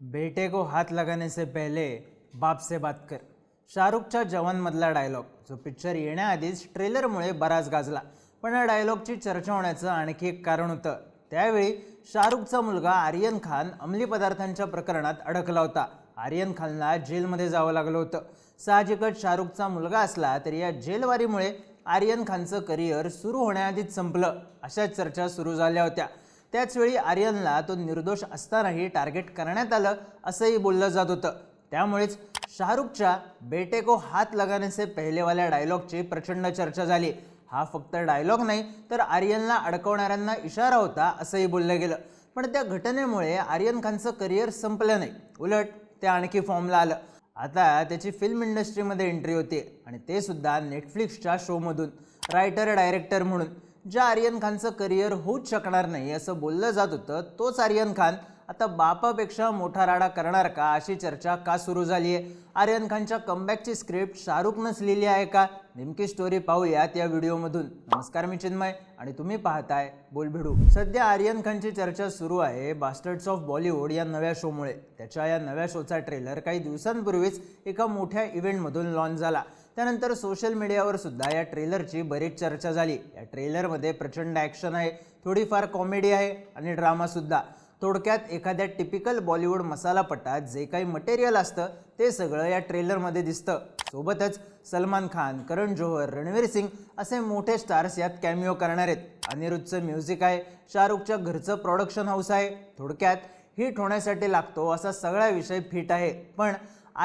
बेटे को हात लगाने से पहले बाप से बात कर. शाहरुखच्या जवानमधला डायलॉग जो पिक्चर येण्याआधीच ट्रेलरमुळे बराच गाजला. पण या डायलॉगची चर्चा होण्याचं आणखी एक कारण होतं. त्यावेळी शाहरुखचा मुलगा आर्यन खान अंमली पदार्थांच्या प्रकरणात अडकला होता. आर्यन खानला जेलमध्ये जावं लागलं होतं. साहजिकच शाहरुखचा मुलगा असला तरी या जेलवारीमुळे आर्यन खानचं करिअर सुरू होण्याआधीच संपलं. अशा चर्चा सुरू झाल्या होत्या. त्याचवेळी आर्यनला तो निर्दोष असतानाही टार्गेट करण्यात आलं असंही बोललं जात होतं. त्यामुळेच शाहरुखच्या बेटे को हात लगाने से पहिलेवाल्या डायलॉगची प्रचंड चर्चा झाली. हा फक्त डायलॉग नाही तर आर्यनला अडकवणाऱ्यांना इशारा होता असंही बोललं गेलं. पण त्या घटनेमुळे आर्यन खानचं करिअर संपलं नाही. उलट ते आणखी फॉर्मला आलं. आता त्याची फिल्म इंडस्ट्रीमध्ये एंट्री होते आणि ते सुद्धा नेटफ्लिक्सच्या शोमधून रायटर डायरेक्टर म्हणून. ज्या आर्यन खानचं करिअर होऊच शकणार नाही असं बोललं जात होतं तोच आर्यन खान आता बापापेक्षा मोठा राडा करणार का अशी चर्चा का सुरू झाली आहे? आर्यन खानच्या कमबॅकची स्क्रिप्ट शाहरुखनंच लिहिली आहे का? नेमकी स्टोरी पाहूयात या व्हिडिओमधून. नमस्कार मी चिन्मय आणि तुम्ही पाहताय बोलभिडू. सध्या आर्यन खानची चर्चा सुरू आहे बास्टर्ड्स ऑफ बॉलिवूड या नव्या शोमुळे त्याच्या या नव्या शोचा ट्रेलर काही दिवसांपूर्वीच एका मोठ्या इव्हेंटमधून लॉन्च झाला. त्यानंतर सोशल मीडियावर सुद्धा या ट्रेलरची बरीच चर्चा झाली. या ट्रेलरमध्ये प्रचंड ॲक्शन आहे थोडीफार कॉमेडी आहे आणि ड्रामासुद्धा थोडक्यात एखाद्या टिपिकल बॉलिवूड मसालापटात जे काही मटेरियल असतं ते सगळं या ट्रेलरमध्ये दिसतं. सोबतच सलमान खान करण जोहर रणवीर सिंग असे मोठे स्टार्स यात कॅमिओ करणार आहेत. अनिरुद्धचं म्युझिक आहे शाहरुखच्या घरचं प्रोडक्शन हाऊस आहे. थोडक्यात हिट होण्यासाठी लागतो असा सगळा विषय फिट आहे. पण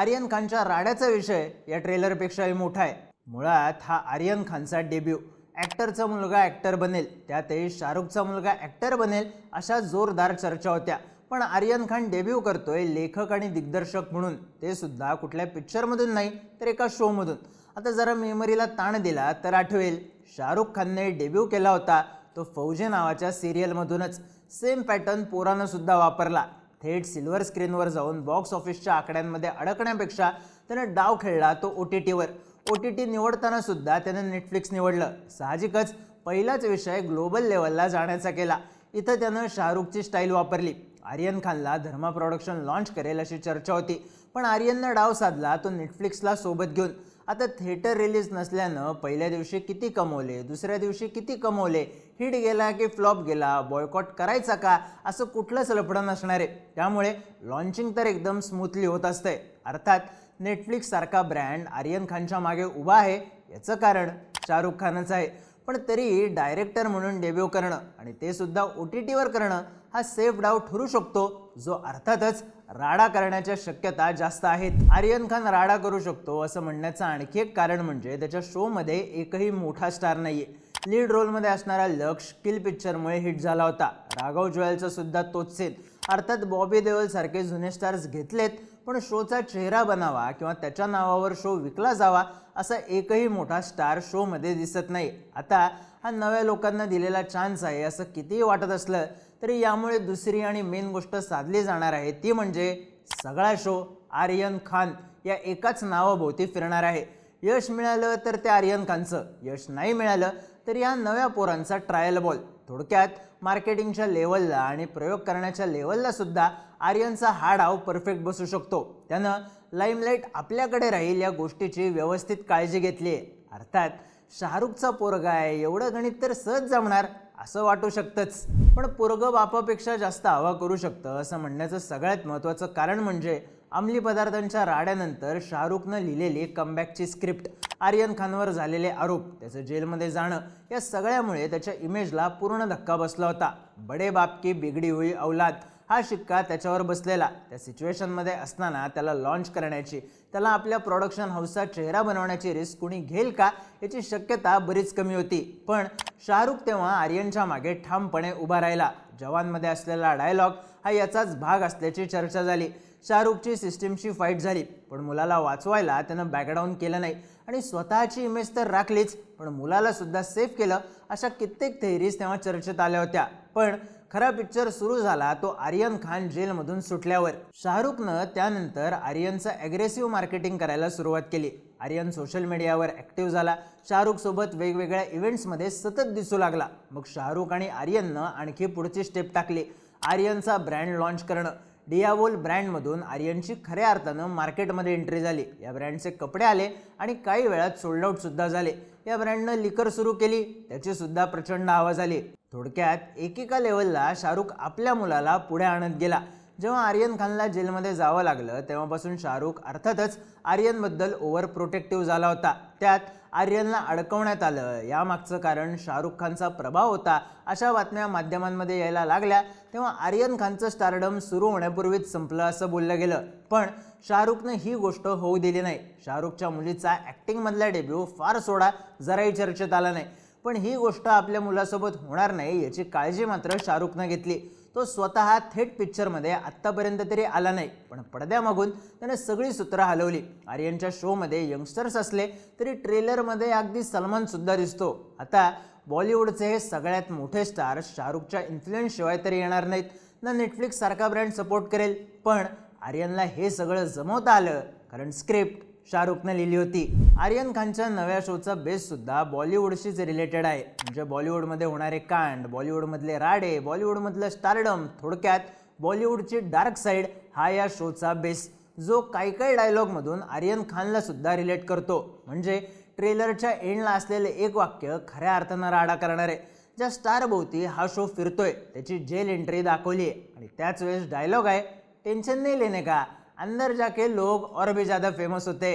आर्यन खानच्या राड्याचा विषय या ट्रेलरपेक्षाही मोठा आहे. मुळात हा आर्यन खानचा डेब्यू ॲक्टरचा मुलगा ॲक्टर बनेल त्यातही शाहरुखचा मुलगा ॲक्टर बनेल अशा जोरदार चर्चा होत्या. पण आर्यन खान डेब्यू करतोय लेखक आणि दिग्दर्शक म्हणून. ते सुद्धा कुठल्या पिक्चरमधून नाही तर एका शोमधून. आता जरा मेमरीला ताण दिला तर आठवेल शाहरुख खानने डेब्यू केला होता तो फौजे नावाच्या सिरियलमधूनच सेम पॅटर्न पोरानं सुद्धा वापरला. थेट सिल्वर स्क्रीनवर जाऊन बॉक्स ऑफिसच्या आकड्यांमध्ये अडकण्यापेक्षा त्यानं डाव खेळला तो ओ टी टीवर. ओ टी टी निवडताना सुद्धा त्यानं नेटफ्लिक्स निवडलं. साहजिकच पहिलाच विषय ग्लोबल लेवलला जाण्याचा केला. इथं त्यानं शाहरुखची स्टाईल वापरली. आर्यन खानला धर्मा प्रॉडक्शन लॉन्च करेल अशी चर्चा होती. पण आर्यननं डाव साधला तो नेटफ्लिक्सला सोबत घेऊन. आता थिएटर रिलीज नसल्यानं पहिल्या दिवशी किती कमवले दुसऱ्या दिवशी किती कमवले हिट गेला की फ्लॉप गेला बॉयकॉट करायचा का असं कुठलंच लफडं नसणार आहे. त्यामुळे लॉन्चिंग तर एकदम स्मूथली होत असतंय. अर्थात नेटफ्लिक्ससारखा ब्रँड आर्यन खानच्या मागे उभा आहे याचं कारण शाहरुख खानच आहे. पण तरी डायरेक्टर म्हणून डेब्यू करणं आणि ते सुद्धा ओ टी टीवर करणं हा सेफ डाव ठरू शकतो. जो अर्थातच राडा करण्याच्या शक्यता जास्त आहेत. आर्यन खान राडा करू शकतो असं म्हणण्याचं आणखी एक कारण म्हणजे त्याच्या शोमध्ये एकही मोठा स्टार नाही आहे लीड रोलमध्ये असणारा लक्ष किल पिक्चरमुळे हिट झाला होता. राघव ज्वेलचा सुद्धा तोच सेन अर्थात बॉबी देओल सारखे जुने स्टार्स घेतलेत पण शोचा चेहरा बनावा किंवा त्याच्या नावावर शो विकला जावा असा एकही मोठा स्टार शोमध्ये दिसत नाही. आता हा नव्या लोकांना दिलेला चान्स आहे असं कितीही वाटत असलं तरी यामुळे दुसरी आणि मेन गोष्ट साधली जाणार आहे. ती म्हणजे सगळा शो आर्यन खान या एकाच नावाभोवती फिरणार आहे. यश मिळालं तर ते आर्यन खानचं. यश नाही मिळालं तर या नव्या पोरांचा ट्रायल बॉल थोडक्यात मार्केटिंगच्या लेवलला आणि प्रयोग करण्याच्या लेवलला सुद्धा आर्यनचा हा डाव परफेक्ट बसू शकतो. त्यानं लाईमलाईट आपल्याकडे राहील या गोष्टीची व्यवस्थित काळजी घेतली आहे अर्थात शाहरुखचा पोरगा आहे एवढं गणित तर सहज जमणार. असं वाटू शकतंच. पण पोरगं बापापेक्षा जास्त हवा करू शकतं असं म्हणण्याचं सगळ्यात महत्त्वाचं कारण म्हणजे अंमली पदार्थांच्या राड्यानंतर शाहरुखनं लिहिलेली कमबॅकची स्क्रिप्ट आर्यन खानवर झालेले आरोप त्याचं जेलमध्ये जाणं या सगळ्यामुळे त्याच्या इमेजला पूर्ण धक्का बसला होता. बडे बाप की बिगडी हुई औलाद. हा शिक्का त्याच्यावर बसलेला. त्या सिच्युएशनमध्ये असताना त्याला लॉन्च करण्याची त्याला आपल्या प्रोडक्शन हाऊसचा चेहरा बनवण्याची रिस्क कुणी घेईल का याची शक्यता बरीच कमी होती. पण शाहरुख तेव्हा आर्यनच्या मागे ठामपणे उभा राहिला. जवानमध्ये असलेला डायलॉग हा याचाच भाग असल्याची चर्चा झाली. शाहरुखची सिस्टीमची फाईट झाली. पण मुलाला वाचवायला त्यानं बॅकडाऊन केलं नाही. आणि स्वतःची इमेज तर राखलीच. पण मुलाला सुद्धा सेफ केलं अशा कित्येक थेरीज तेव्हा चर्चेत आल्या होत्या. पण खरा पिक्चर सुरू झाला तो आर्यन खान जेलमधून सुटल्यावर. शाहरुखनं त्यानंतर आर्यनचं ॲग्रेसिव्ह मार्केटिंग करायला सुरुवात केली. आर्यन सोशल मीडियावर ॲक्टिव्ह झाला. शाहरुख सोबत वेगवेगळ्या इव्हेंट्समध्ये सतत दिसू लागला. मग शाहरुख आणि आर्यननं आणखी पुढची स्टेप टाकली. आर्यनचा ब्रँड लॉन्च करणं. डियावोल ब्रँडमधून आर्यनची खऱ्या अर्थानं मार्केटमध्ये एंट्री झाली. या ब्रँडचे कपडे आले आणि काही वेळात सोल्ड आउट सुद्धा झाले. या ब्रँडनं लिकर सुरू केली. त्याची सुद्धा प्रचंड आवाज आली. थोडक्यात एकेका लेवलला शाहरुख आपल्या मुलाला पुढे आणत गेला. जेव्हा आर्यन खानला जेलमध्ये जावं लागलं तेव्हापासून शाहरुख अर्थातच आर्यनबद्दल ओव्हर प्रोटेक्टिव्ह झाला होता. त्यात आर्यनला अडकवण्यात आलं. यामागचं कारण शाहरुख खानचा प्रभाव होता अशा बातम्या माध्यमांमध्ये यायला लागल्या. तेव्हा आर्यन खानचं स्टारडम सुरू होण्यापूर्वीच संपलं असं बोललं गेलं. पण शाहरुखनं ही गोष्ट होऊ दिली नाही. शाहरुखच्या मुलीचा ॲक्टिंगमधला डेब्यू फार सोडा जराही चर्चेत आला नाही. पण ही गोष्ट आपल्या मुलासोबत होणार नाही याची काळजी मात्र शाहरुखनं घेतली. तो स्वतः थेट पिक्चरमध्ये आत्तापर्यंत तरी आला नाही पण पडद्यामागून त्याने सगळी सूत्रं हलवली. आर्यनच्या शोमध्ये यंगस्टर्स असले तरी ट्रेलरमध्ये अगदी सलमानसुद्धा दिसतो. आता बॉलिवूडचे हे सगळ्यात मोठे स्टार शाहरुखच्या इन्फ्लुएन्सशिवाय तरी येणार नाहीत. ना नेटफ्लिक्स सारखा ब्रँड सपोर्ट करेल पण आर्यनला हे सगळं जमवता आलं कारण स्क्रिप्ट. शाहरुखनं लिहिली होती. आर्यन खानच्या नव्या शोचा बेससुद्धा बॉलिवूडशीच रिलेटेड आहे. म्हणजे बॉलिवूडमध्ये होणारे कांड बॉलिवूडमधले राडे बॉलिवूडमधलं स्टारडम थोडक्यात बॉलिवूडची डार्क साईड हा या शोचा बेस जो काही काही डायलॉगमधून आर्यन खानला सुद्धा रिलेट करतो. म्हणजे ट्रेलरच्या एंडला असलेले एक वाक्य खऱ्या अर्थानं राडा करणार. आहे ज्या स्टारभोवती हा शो फिरतोय. त्याची जेल एंट्री दाखवली आहे आणि त्याच वेळेस डायलॉग आहे टेन्शन नाही लेने का? अंदर जाके लोग और भी ज़्यादा फेमस होते.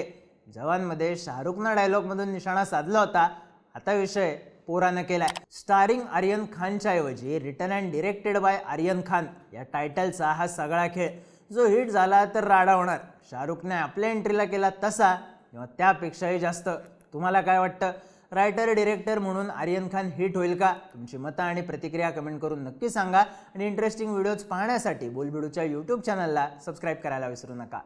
जवानमध्ये शाहरुखनं डायलॉगमधून निशाणा साधला होता. आता विषय पोरानं केलाय. स्टारिंग आर्यन खानच्या ऐवजी written and directed by Aryan Khan या टायटलचा हा सगळा खेळ. जो हिट झाला तर राडा होणार. शाहरुखने आपल्या एंट्रीला केला तसा किंवा त्यापेक्षाही जास्त. तुम्हाला काय वाटतं? रायटर डिरेक्टर म्हणून आर्यन खान हिट होईल का? तुमची मतं आणि प्रतिक्रिया कमेंट करून नक्की सांगा. आणि इंटरेस्टिंग व्हिडिओज पाहण्यासाठी बोलबिडूच्या यूट्यूब चॅनलला सबस्क्राईब करायला विसरू नका.